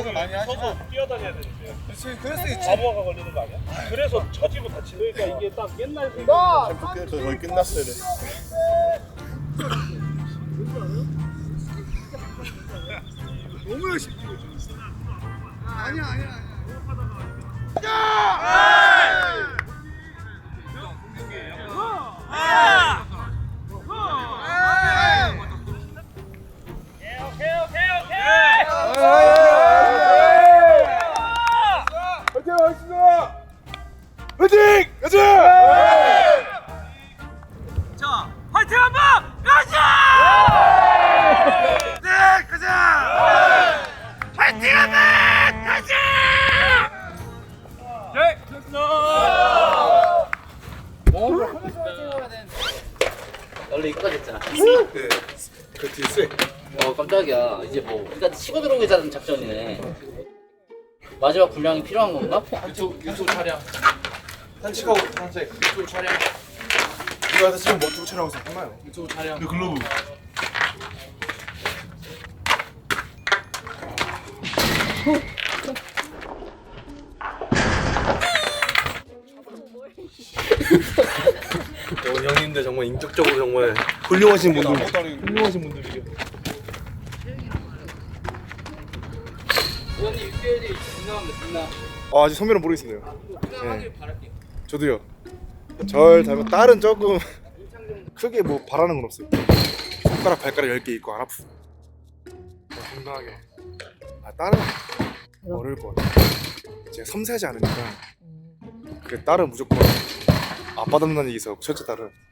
종일 많이 하지. 서서 뛰어다녀야 되는데 수, 그럴 수 있지. 과부하가 걸리는 거 아니야? 그래서 처지고 다치는 그러니까 이게 딱 옛날 생각 나저 거의 끝났어요. 너무 열심히 뛰고 있어. 아니야, 아니야, 아니야. 화 그 뒤에 어 깜짝이야. 이제 뭐 우리가 치고 들어오자는 작전이네. 마지막 분량이 필요한 건가? 유튜브 유튜브 촬영. 산책하고 산책. 유튜브 촬영. 이거 와서 지금 뭐 유튜브 촬영하고 있어? 정말요? 유튜브 촬영. 그 글로브. 어, 정말 인격적으로 정말 훌륭하신 분들 훌륭하신 분들이죠. 의원님 육개월이 증명합니다. 증명. 아 아직 성별은 모르겠어요. 네. 저도요. 절 닮은 딸은 조금 크게 뭐 바라는 건 없어요. 손가락 발가락 10개 있고 안 아프. 건강하게. 아 딸은 어려울 것 같아요. 제가 섬세하지 않으니까. 그래 딸은 무조건 아빠 닮는다는 얘기 있어. 첫째 딸은.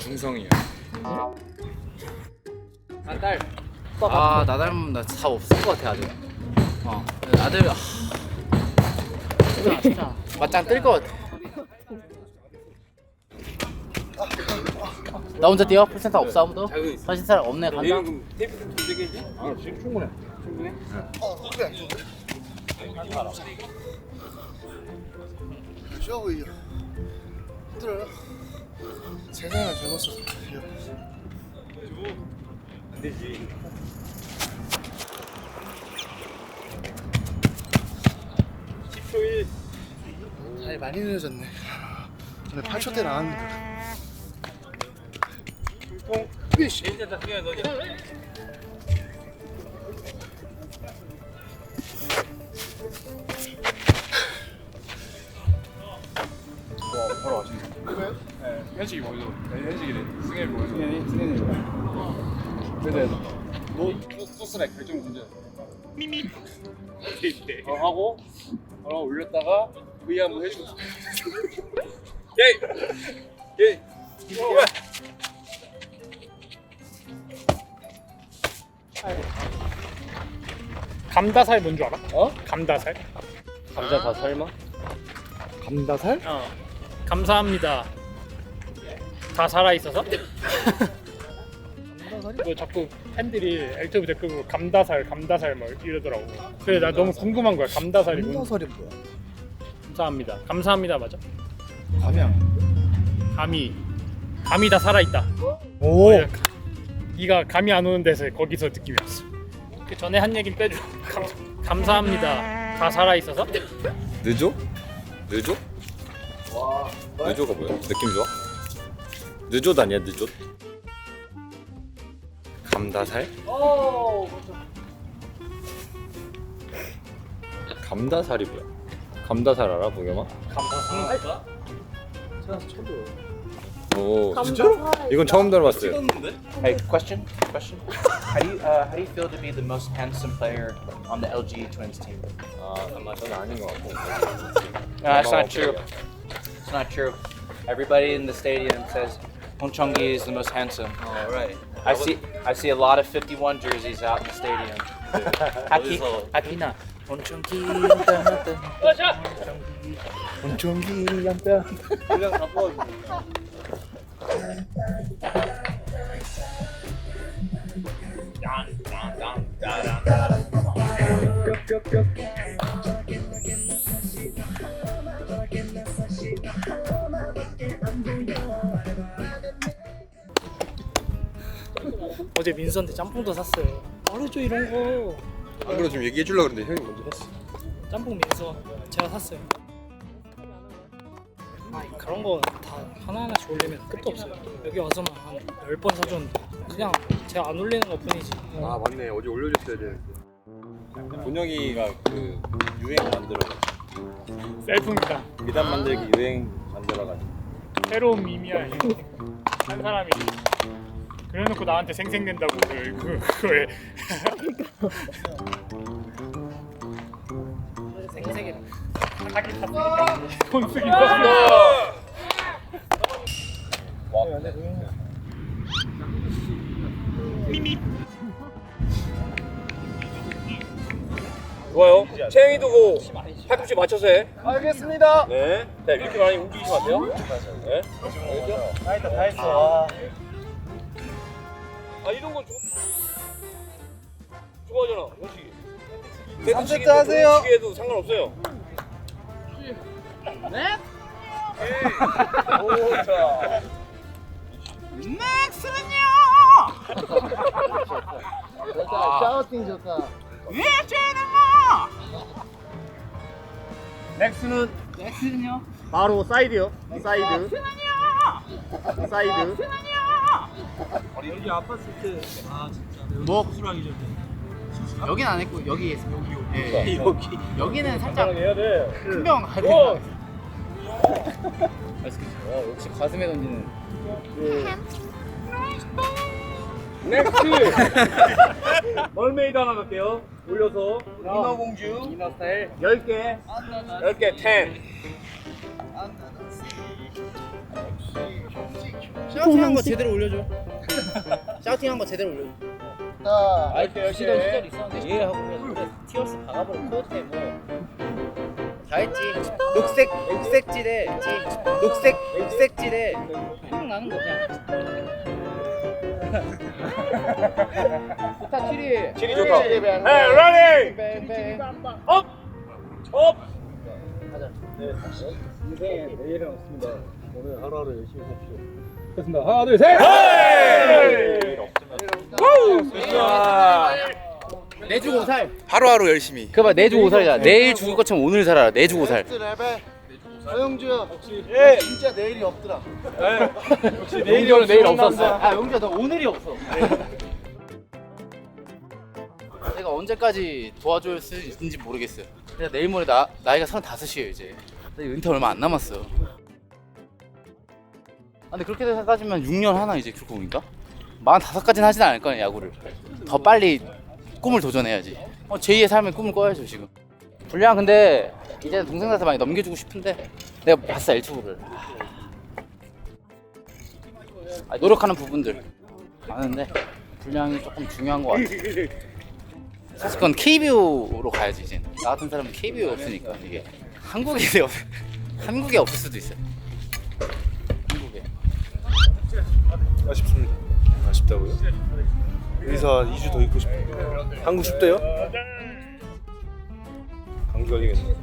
중성이야. 아 딸. 아, 나 닮으면 나 다 없을 것 같아, 아들. 어, 아들. 아. 진짜, 진짜. 맞짱 뜰 것 같아. 나 혼자 뛰어? 풀센터 없어 아무도? 사실 사람 없네 간다 아 지금 충분해 쉬워 보이죠? 힘들어요? 잘못 써서 안 되지 잘 많이 늦어졌네. 오늘 8초 때 나왔는데. 바로 와시네 네 현식이 보여줘 네, 현식이래 승현이 보여줘 승현이? 승현이 그래서 너 소스렉 결정 문제 미미 어, 하고 어, 올렸다가 V 한번 해주고 게이 게이 어, 감다살 뭔 줄 알아? 어? 감다살? 감자 다 설마? 감다살? 어. 감사합니다. 다 살아 있어서? 뭐 자꾸 팬들이 엘트브 댓글로 감다살, 감다살 뭐 이러더라고. 그래 나 너무 궁금한 거야. 감다살이 뭔? 감다살이 뭐야? 감사합니다. 감사합니다 맞아? 감양. 감이 감이 다 살아 있다. 오. 네가 감이 안 오는 데서 거기서 느낌이 왔어. 그 전에 한 얘기 빼줘. 감, 감사합니다. 다 살아 있어서? 느조? 느조? 느조가 뭐야? 느낌 좋아? 느조 아니야 느조? 감다살? 감다살이 뭐야? 감다살 알아 동영아? 감다살? 오 진짜? 이건 처음 들어봤어요. Hey, question, question. How do you uh, how do you feel to be the most handsome player on the LG Twins team? 아 아마 저는 아닌 것 같고. No, that's not true. It's not true. Everybody in the stadium says Hong Chungi is the most handsome. All right. I see. I see a lot of 51 jerseys out in the stadium. Aki, Akina. Hong Chungi, 어제 민수한테 짬뽕도 샀어요. 말해줘 이런 거. 안 그래도 좀 얘기해 주려고 그랬는데 형이 먼저 했어. 짬뽕 민수 제가 샀어요. 아 그런 거 다 하나하나씩 올리면 끝도 없어요. 여기 와서만 한 10번 사줬는데 그냥 제가 안 올리는 것 뿐이지. 아 맞네 어제 올려줬어야 돼. 본영이가 그 유행 만들어 셀프입니다. 미담 만들기 유행 만들어가지고 새로운 이거. 한 사람이 그래놓고 나한테 생생된다고 그, 그 그거에 생생해 자기 탔으니까 쓰기 좋아요. 채영이도 그 팔꿈치 맞춰서 해. 알겠습니다. 네. 자 이렇게 많이 움직이시면 안 돼요. 네. 다 했다 다 했어. 아 이런 건 좋. 좋아하잖아, 형식이. 삼세트 하세요. 시계도 상관없어요. 네? 오, 자. 샤우팅 좋다. 넥스는 넥스는요? 바로 사이드요. 사이드. 사이드. 여긴 안 했고 여기 했어. 여기 여기 여기는 살짝 해야 돼. 큰병 가야 돼. 와 역시 가슴에 던지는. 넥스트. 멀메이드 하나 갈게요. 올려서. 인어 공주. 이너 스타일. 10개. 10개 10. 샤우팅한 거 제대로 올려줘. 샤우팅한 거 제대로 올려줘. 자, 아이 시던 시절 있었는데 얘하고 그냥 티어스 박아버려. 코어테 뭐다 했지. 녹색 녹색질에 녹색 녹색질에 형 나는 거 그냥. 좋다 치리 치리 좋다. 네, 러닝. 업. 업. 내 주고 살. 하루하루 열심히. 그봐 내주고 살이잖아 내일 죽을 것처럼 오늘 살아라 내주고 살. 넥스트 레벨. 서영주. 예. 진짜 내일이 없더라. 내일은 내일 없었어. 아 영주야 너 오늘이 없어. 내가 언제까지 도와줄 수 있는지 모르겠어요. 내가 내일 모레 나, 나이가 35이에요 이제. 나 은퇴 얼마 안 남았어. 아 근데 그렇게 따지면 6년 하나 이제 그렇게 보니까 45까지는 하진 않을 거야 야구를 더 빨리 꿈을 도전해야지 어, 제2의 삶의 꿈을 꿔야죠 지금 불량 근데 이제 동생들한테 많이 넘겨주고 싶은데 내가 봤어 L2를 아, 노력하는 부분들 많은데 분량이 조금 중요한 것 같아. 사실 그건 KBO로 가야지 이제. 나 같은 사람은 KBO 없으니까 이게 한국에 없 한국에 없을 수도 있어요. 아쉽습니다. 아쉽다고요? 여기서 2주 더 있고 싶어요. 한국 춥대요? 감기 걸리겠네.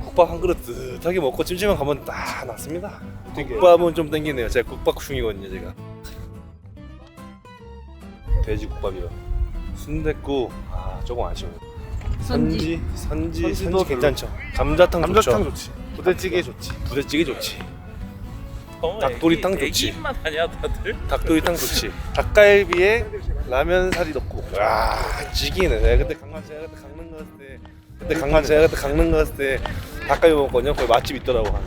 국밥 한 그릇 뜨뜻하게 먹고 찜질방 가면 딱 낫습니다. 국밥은 좀 땡기네요. 제가 국밥 중이거든요, 제가. 돼지 국밥이요. 순댓국 아 조금 아쉬워요. 선지 선지 선지 괜찮죠. 감자탕, 감자탕 좋지. 부대찌개 좋지. 부대찌개 좋지. 닭도리탕 좋지. 아니야 다들. 닭도리탕 좋지. 닭갈비에 라면 사리 넣고. 와 지기네. 내가 그때 강남 제가 그때 강릉 갔을 때 그때 강남 제가 그때 강릉 갔을 때 닭갈비 먹었거든요. 거기 맛집 있더라고. 하나.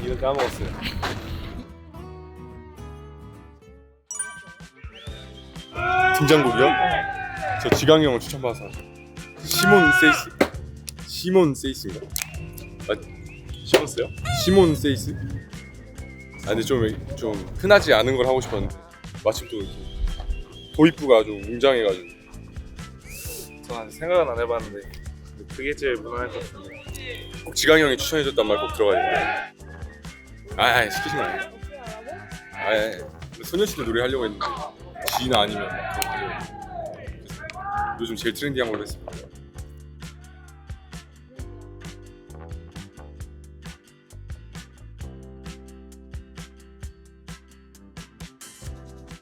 이름 까먹었어요. 팀장국이요? 저 지강이 형을 추천받아서. 시몬 세이스 시몬 세이스인가? 아, 시몬스요? 시몬 세이스? 아 근데 좀, 좀 흔하지 않은 걸 하고 싶었는데 마침 또 도입부가 아주 웅장해가지고 저는 생각은 안 해봤는데 그게 제일 무난할 것 같은데. 꼭 지강이 형이 추천해줬단 말 꼭 들어가야 돼. 아, 거 아니에요? 아, 예. 소녀시대 노래 하려고 했는데 지나 아니면 막 그런 거 하려고 했는데. 요즘 제일 트렌디한 걸로 했습니다.